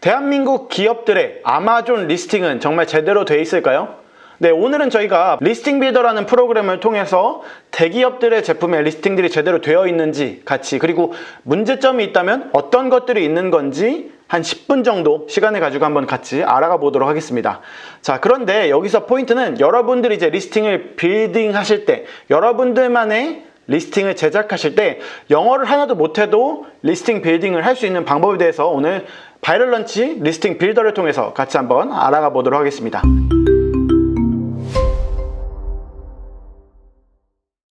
대한민국 기업들의 아마존 리스팅은 정말 제대로 돼 있을까요? 네, 오늘은 저희가 리스팅 빌더라는 프로그램을 통해서 대기업들의 제품의 리스팅들이 제대로 되어 있는지 같이 그리고 문제점이 있다면 어떤 것들이 있는 건지 한 10분 정도 시간을 가지고 한번 같이 알아가 보도록 하겠습니다. 자, 그런데 여기서 포인트는 여러분들이 이제 리스팅을 빌딩 하실 때 여러분들만의 리스팅을 제작하실 때 영어를 하나도 못해도 리스팅 빌딩을 할 수 있는 방법에 대해서 오늘 바이럴 런치 리스팅 빌더를 통해서 같이 한번 알아가 보도록 하겠습니다.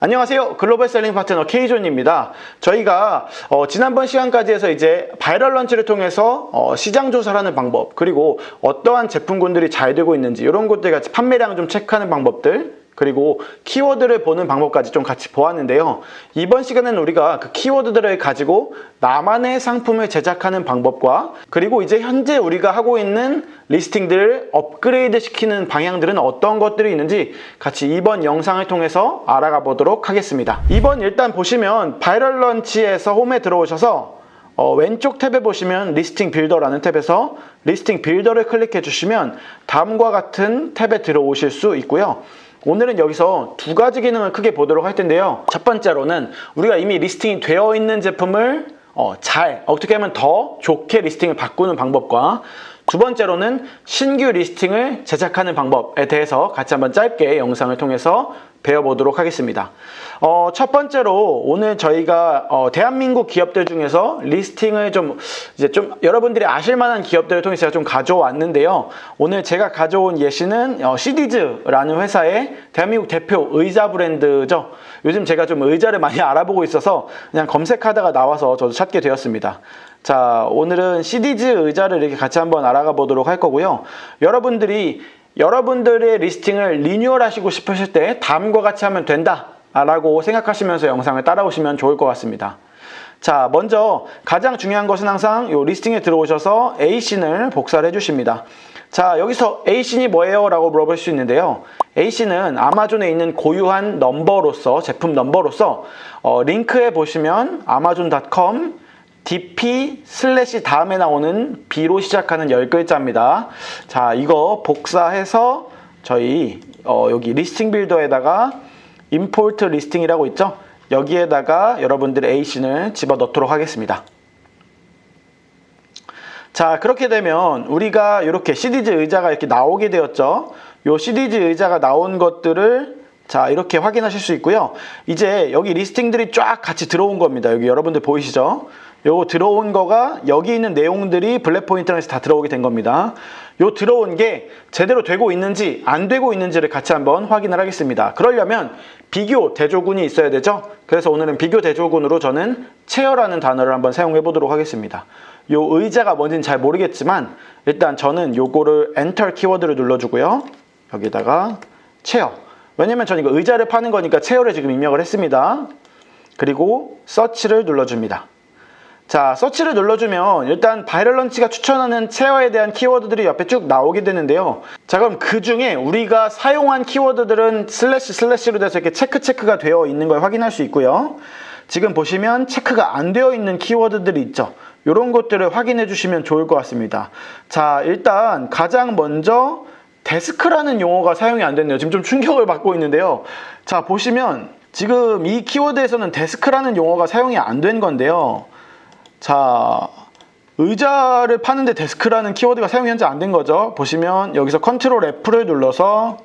안녕하세요. 글로벌 셀링 파트너 K존입니다. 저희가 어, 지난번 시간까지 해서 이제 바이럴 런치를 통해서 어, 시장 조사를 하는 방법, 그리고 어떠한 제품군들이 잘 되고 있는지 이런 것들 같이 판매량을 좀 체크하는 방법들, 그리고 키워드를 보는 방법까지 좀 같이 보았는데요. 이번 시간에는 우리가 그 키워드들을 가지고 나만의 상품을 제작하는 방법과 그리고 이제 현재 우리가 하고 있는 리스팅들을 업그레이드 시키는 방향들은 어떤 것들이 있는지 같이 이번 영상을 통해서 알아가 보도록 하겠습니다. 이번 일단 보시면 바이럴 런치에서 홈에 들어오셔서 어, 왼쪽 탭에 보시면 리스팅 빌더라는 탭에서 리스팅 빌더를 클릭해 주시면 다음과 같은 탭에 들어오실 수 있고요. 오늘은 여기서 두 가지 기능을 크게 보도록 할 텐데요. 첫 번째로는 우리가 이미 리스팅이 되어 있는 제품을 어, 잘 어떻게 하면 더 좋게 리스팅을 바꾸는 방법과 두 번째로는 신규 리스팅을 제작하는 방법에 대해서 같이 한번 짧게 영상을 통해서 배워보도록 하겠습니다. 어, 첫 번째로 오늘 저희가 어, 대한민국 기업들 중에서 리스팅을 좀 이제 좀 여러분들이 아실 만한 기업들을 통해서 제가 좀 가져왔는데요. 오늘 제가 가져온 예시는 어, 시디즈라는 회사의 대한민국 대표 의자 브랜드죠. 요즘 제가 좀 의자를 많이 알아보고 있어서 그냥 검색하다가 나와서 저도 찾게 되었습니다. 자, 오늘은 시디즈 의자를 이렇게 같이 한번 알아가 보도록 할 거고요. 여러분들이 여러분들의 리스팅을 리뉴얼 하시고 싶으실 때 다음과 같이 하면 된다 라고 생각하시면서 영상을 따라오시면 좋을 것 같습니다. 자, 먼저 가장 중요한 것은 항상 요 리스팅에 들어오셔서 ACN을 복사를 해주십니다. 자, 여기서 ACN이 뭐예요? 라고 물어볼 수 있는데요. AC는 아마존에 있는 고유한 넘버로서, 제품 넘버로서, 어, 링크에 보시면 amazon.com dp 슬래시 다음에 나오는 b로 시작하는 10글자입니다. 자, 이거 복사해서 저희 어, 여기 리스팅 빌더에다가 임포트 리스팅이라고 있죠? 여기에다가 여러분들의 ACN을 집어넣도록 하겠습니다. 자, 그렇게 되면 우리가 이렇게 CDG 의자가 이렇게 나오게 되었죠? 요 CDG 의자가 나온 것들을 자, 이렇게 확인하실 수 있고요. 이제 여기 리스팅들이 쫙 같이 들어온 겁니다. 여기 여러분들 보이시죠? 요 들어온 거가 여기 있는 내용들이 블랙 포인트에서 다 들어오게 된 겁니다. 요 들어온 게 제대로 되고 있는지 안 되고 있는지를 같이 한번 확인을 하겠습니다. 그러려면 비교 대조군이 있어야 되죠. 그래서 오늘은 비교 대조군으로 저는 체어라는 단어를 한번 사용해 보도록 하겠습니다. 요 의자가 뭔지는 잘 모르겠지만 일단 저는 요거를 엔터 키워드를 눌러주고요. 여기다가 체어. 왜냐면 저는 이거 의자를 파는 거니까 체어를 지금 입력을 했습니다. 그리고 서치를 눌러줍니다. 자, 서치를 눌러주면 일단 바이럴 런치가 추천하는 체어에 대한 키워드들이 옆에 쭉 나오게 되는데요. 자, 그럼 그 중에 우리가 사용한 키워드들은 슬래시 슬래시로 돼서 이렇게 체크 체크가 되어 있는 걸 확인할 수 있고요. 지금 보시면 체크가 안 되어 있는 키워드들이 있죠. 이런 것들을 확인해 주시면 좋을 것 같습니다. 자, 일단 가장 먼저 데스크라는 용어가 사용이 안 됐네요. 지금 좀 충격을 받고 있는데요. 자, 보시면 지금 이 키워드에서는 데스크라는 용어가 사용이 안 된 건데요. 자, 의자를 파는데 데스크라는 키워드가 사용이 현재 안 된 거죠. 보시면 여기서 컨트롤 F를 눌러서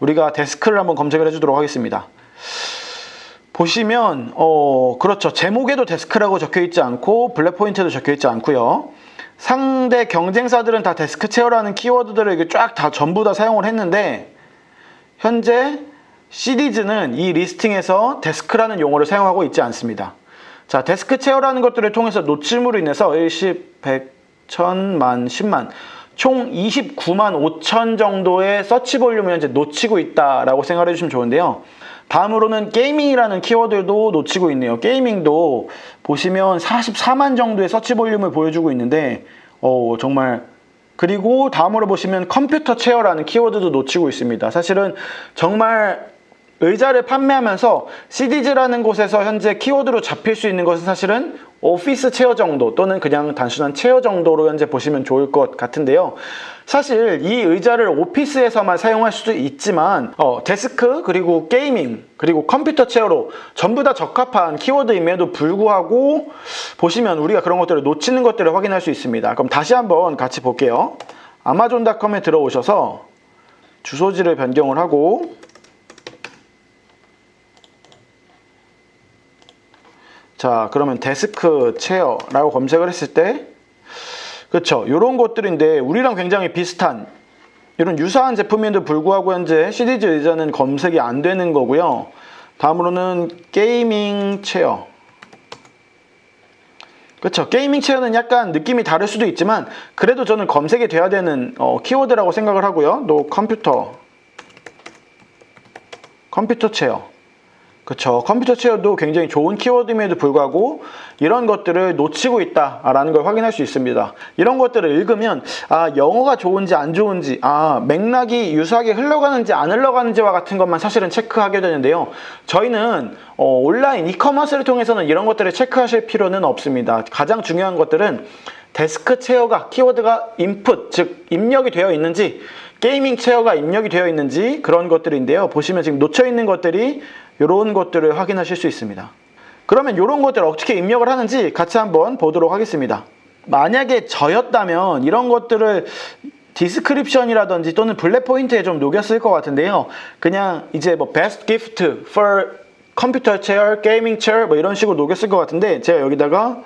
우리가 데스크를 한번 검색을 해주도록 하겠습니다. 보시면 어 그렇죠 제목에도 데스크라고 적혀 있지 않고 블랙 포인트도 적혀 있지 않고요 상대 경쟁사들은 다 데스크 체어라는 키워드들을 이게 쫙 다 전부 다 사용을 했는데 현재 시리즈는 이 리스팅에서 데스크라는 용어를 사용하고 있지 않습니다 자 데스크 체어라는 것들을 통해서 노출물로 인해서 10, 100, 1000 만, 10만 총 29만 5천 정도의 서치 볼륨을 현재 놓치고 있다라고 생각해 주시면 좋은데요. 다음으로는 게이밍이라는 키워드도 놓치고 있네요. 게이밍도 보시면 44만 정도의 서치 볼륨을 보여주고 있는데 어, 정말 그리고 다음으로 보시면 컴퓨터 체어라는 키워드도 놓치고 있습니다. 사실은 정말 의자를 판매하면서 CD즈라는 곳에서 현재 키워드로 잡힐 수 있는 것은 사실은 오피스 체어 정도 또는 그냥 단순한 체어 정도로 현재 보시면 좋을 것 같은데요. 사실 이 의자를 오피스에서만 사용할 수도 있지만 어, 데스크 그리고 게이밍 그리고 컴퓨터 체어로 전부 다 적합한 키워드임에도 불구하고 보시면 우리가 그런 것들을 놓치는 것들을 확인할 수 있습니다. 그럼 다시 한번 같이 볼게요. 아마존닷컴에 들어오셔서 주소지를 변경을 하고 자 그러면 데스크 체어라고 검색을 했을 때 그렇죠 이런 것들인데 우리랑 굉장히 비슷한 이런 유사한 제품인데도 불구하고 현재 시리즈 의자는 검색이 안 되는 거고요. 다음으로는 게이밍 체어. 그렇죠 게이밍 체어는 약간 느낌이 다를 수도 있지만 그래도 저는 검색이 돼야 되는 어, 키워드라고 생각을 하고요. 또 컴퓨터. 컴퓨터 체어 그렇죠. 컴퓨터 체어도 굉장히 좋은 키워드임에도 불구하고 이런 것들을 놓치고 있다라는 걸 확인할 수 있습니다. 이런 것들을 읽으면 아 영어가 좋은지 안 좋은지 아 맥락이 유사하게 흘러가는지 안 흘러가는지와 같은 것만 사실은 체크하게 되는데요. 저희는 어, 온라인 이커머스를 통해서는 이런 것들을 체크하실 필요는 없습니다. 가장 중요한 것들은 데스크 체어가 키워드가 인풋 즉 입력이 되어 있는지 게이밍 체어가 입력이 되어 있는지 그런 것들인데요. 보시면 지금 놓쳐 있는 것들이 이런 것들을 확인하실 수 있습니다. 그러면 이런 것들을 어떻게 입력을 하는지 같이 한번 보도록 하겠습니다. 만약에 저였다면 이런 것들을 디스크립션이라든지 또는 블랙 포인트에 좀 녹였을 것 같은데요. 그냥 이제 뭐 best gift for computer chair, gaming chair 뭐 이런 식으로 녹였을 것 같은데 제가 여기다가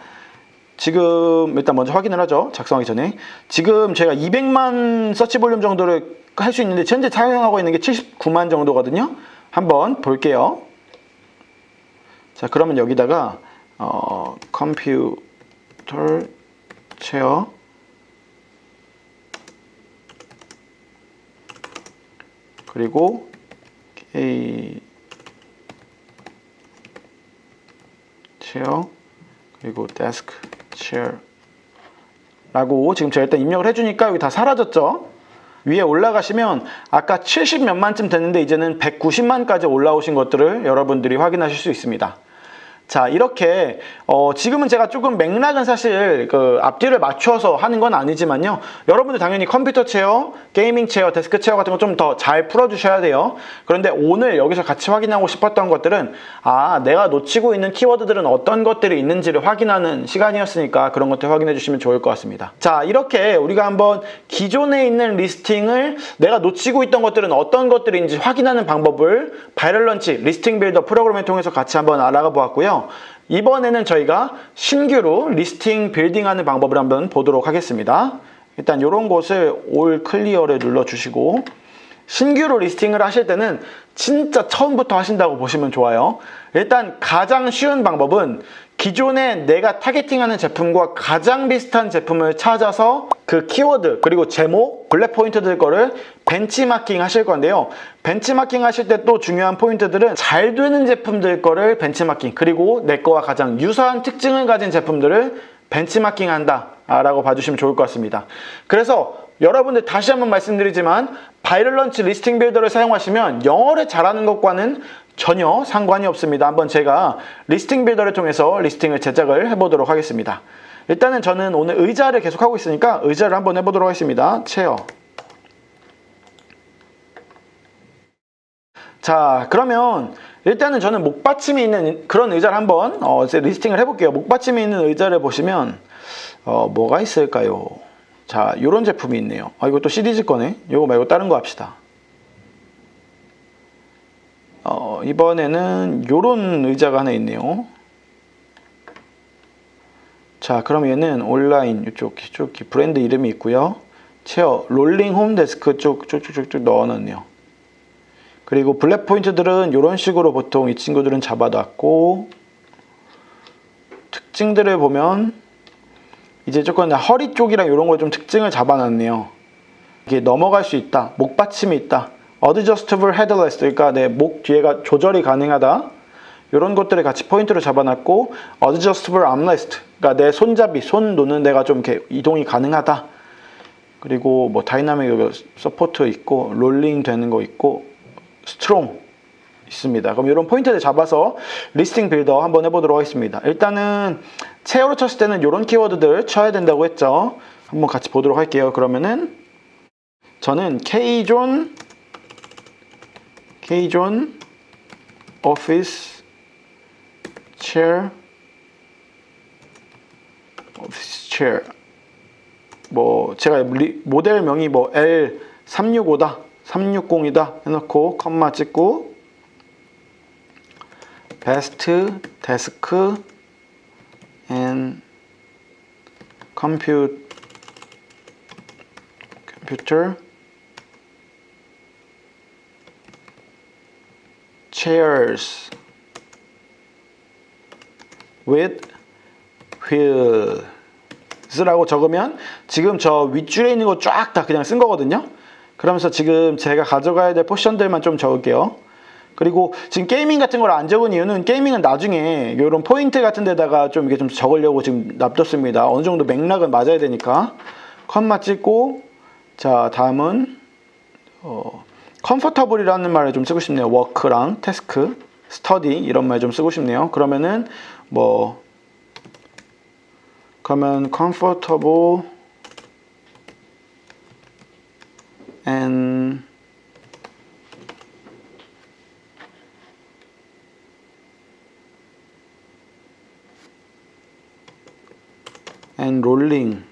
지금 일단 먼저 확인을 하죠. 작성하기 전에. 지금 제가 200만 서치 볼륨 정도를 할 수 있는데 현재 사용하고 있는 게 79만 정도거든요. 한번 볼게요. 자, 그러면 여기다가 어, 컴퓨터 체어. 그리고 K 체어. 그리고 데스크 체어 라고 지금 제가 일단 입력을 해주니까 여기 다 사라졌죠 위에 올라가시면 아까 70 몇만쯤 됐는데 이제는 190만까지 올라오신 것들을 여러분들이 확인하실 수 있습니다 자 이렇게 어, 지금은 제가 조금 맥락은 사실 그 앞뒤를 맞춰서 하는 건 아니지만요. 여러분들 당연히 컴퓨터 체어, 게이밍 체어, 데스크 체어 같은 거 좀 더 잘 풀어주셔야 돼요. 그런데 오늘 여기서 같이 확인하고 싶었던 것들은 아 내가 놓치고 있는 키워드들은 어떤 것들이 있는지를 확인하는 시간이었으니까 그런 것들 확인해 주시면 좋을 것 같습니다. 자 이렇게 우리가 한번 기존에 있는 리스팅을 내가 놓치고 있던 것들은 어떤 것들인지 확인하는 방법을 바이럴 런치 리스팅 빌더 프로그램을 통해서 같이 한번 알아가 보았고요 이번에는 저희가 신규로 리스팅 빌딩하는 방법을 한번 보도록 하겠습니다. 일단 이런 곳을 올 클리어를 눌러주시고 신규로 리스팅을 하실 때는 진짜 처음부터 하신다고 보시면 좋아요. 일단 가장 쉬운 방법은 기존에 내가 타겟팅하는 제품과 가장 비슷한 제품을 찾아서 그 키워드 그리고 제목, 블랙 포인트들 거를 벤치마킹 하실 건데요. 벤치마킹 하실 때 또 중요한 포인트들은 잘 되는 제품들 거를 벤치마킹 그리고 내 거와 가장 유사한 특징을 가진 제품들을 벤치마킹 한다 라고 봐주시면 좋을 것 같습니다. 그래서 여러분들 다시 한번 말씀드리지만 바이럴 런치 리스팅 빌더를 사용하시면 영어를 잘하는 것과는 전혀 상관이 없습니다. 한번 제가 리스팅 빌더를 통해서 리스팅을 제작을 해보도록 하겠습니다. 일단은 저는 오늘 의자를 계속 하고 있으니까 의자를 한번 해보도록 하겠습니다. 체어. 자, 그러면 일단은 저는 목받침이 있는 그런 의자를 한번 어, 리스팅을 해볼게요. 목받침이 있는 의자를 보시면 어, 뭐가 있을까요? 자, 이런 제품이 있네요. 아, 이것도 시리즈 거네. 이거 말고 다른 거 합시다. 어, 이번에는 이런 의자가 하나 있네요. 자, 그럼 얘는 온라인 이쪽 이쪽 브랜드 이름이 있고요. 체어 롤링 홈 데스크 쪽 쭉쭉쭉쭉 넣어 놨네요. 그리고 블랙 포인트들은 이런 식으로 보통 이 친구들은 잡아놨고 특징들을 보면 이제 조금 허리 쪽이랑 이런 거좀 특징을 잡아놨네요. 이게 넘어갈 수 있다. 목 받침이 있다. Adjustable Headrest 그러니까 내 목 뒤에가 조절이 가능하다. 이런 것들을 같이 포인트로 잡아놨고 Adjustable Armrest 그러니까 내 손잡이, 손 놓는 데가 좀 이렇게 이동이 가능하다. 그리고 뭐 다이나믹 서포트 있고 롤링 되는 거 있고 스트롱 있습니다. 그럼 이런 포인트를 잡아서 리스팅 빌더 한번 해보도록 하겠습니다. 일단은 채어로 쳤을 때는 이런 키워드들 쳐야 된다고 했죠. 한번 같이 보도록 할게요. 그러면은 저는 K존 K존 office chair office chair 뭐 제가 리- 모델명이 뭐 L365다 360이다 해놓고 컴마 찍고 best desk and compute computer chairs with wheels라고 적으면 지금 저 윗줄에 있는 거 쫙 다 그냥 쓴 거거든요. 그러면서 지금 제가 가져가야 될 포션들만 좀 적을게요. 그리고 지금 게이밍 같은 걸 안 적은 이유는 게이밍은 나중에 이런 포인트 같은 데다가 좀 이게 좀 적으려고 지금 놔뒀습니다. 어느 정도 맥락은 맞아야 되니까. 컴마 찍고 자 다음은 어, comfortable이라는 말을 좀 쓰고 싶네요. work랑 task, study 이런 말 좀 쓰고 싶네요. 그러면은 뭐 그러면 comfortable and and rolling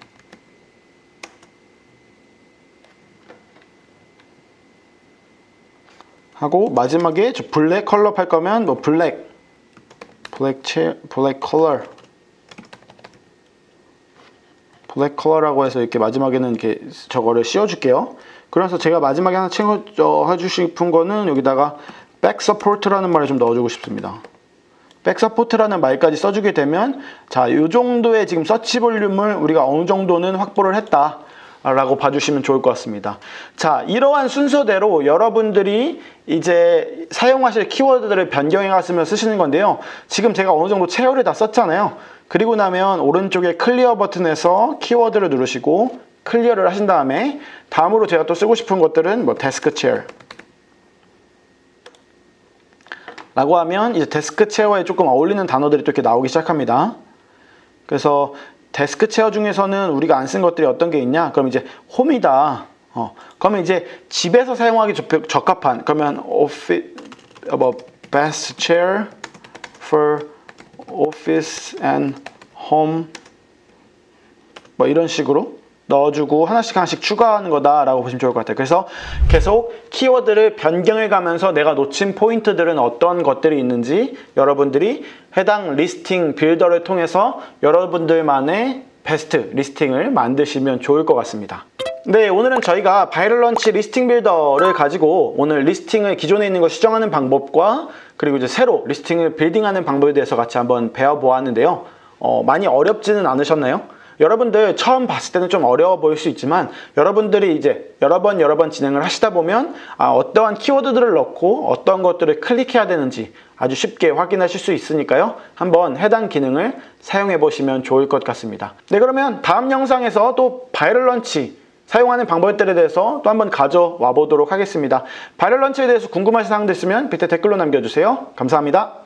하고 마지막에 저 블랙 컬러 팔 거면 뭐 블랙 블랙 체 블랙 컬러 블랙 컬러라고 해서 이렇게 마지막에는 이렇게 저거를 씌워줄게요. 그래서 제가 마지막에 하나 챙겨 해주고 싶은 거는 여기다가 백 서포트라는 말을 좀 넣어주고 싶습니다. 백 서포트라는 말까지 써주게 되면 자, 이 정도의 지금 서치 볼륨을 우리가 어느 정도는 확보를 했다. 라고 봐주시면 좋을 것 같습니다. 자, 이러한 순서대로 여러분들이 이제 사용하실 키워드들을 변경해 갔으면 쓰시는 건데요. 지금 제가 어느 정도 체열을 다 썼잖아요. 그리고 나면 오른쪽에 클리어 버튼에서 키워드를 누르시고 클리어를 하신 다음에 다음으로 제가 또 쓰고 싶은 것들은 뭐 데스크 체어 라고 하면 이제 데스크 체어에 조금 어울리는 단어들이 또 이렇게 나오기 시작합니다. 그래서 데스크 체어 중에서는 우리가 안 쓴 것들이 어떤 게 있냐? 그럼 이제 홈이다. 어, 그러면 이제 집에서 사용하기 적- 적합한 그러면 office 뭐 best chair for office and home 뭐 이런 식으로 넣어주고 하나씩 하나씩 추가하는 거다라고 보시면 좋을 것 같아요. 그래서 계속 키워드를 변경해 가면서 내가 놓친 포인트들은 어떤 것들이 있는지 여러분들이 해당 리스팅 빌더를 통해서 여러분들만의 베스트 리스팅을 만드시면 좋을 것 같습니다. 네, 오늘은 저희가 바이럴 런치 리스팅 빌더를 가지고 오늘 리스팅을 기존에 있는 거 수정하는 방법과 그리고 이제 새로 리스팅을 빌딩하는 방법에 대해서 같이 한번 배워보았는데요. 어, 많이 어렵지는 않으셨나요? 여러분들 처음 봤을 때는 좀 어려워 보일 수 있지만 여러분들이 이제 여러 번 여러 번 진행을 하시다 보면 아, 어떠한 키워드들을 넣고 어떤 것들을 클릭해야 되는지 아주 쉽게 확인하실 수 있으니까요. 한번 해당 기능을 사용해 보시면 좋을 것 같습니다. 네, 그러면 다음 영상에서 또 바이럴 런치 사용하는 방법들에 대해서 또 한번 가져와 보도록 하겠습니다. 바이럴 런치에 대해서 궁금하신 사항도 있으면 밑에 댓글로 남겨주세요. 감사합니다.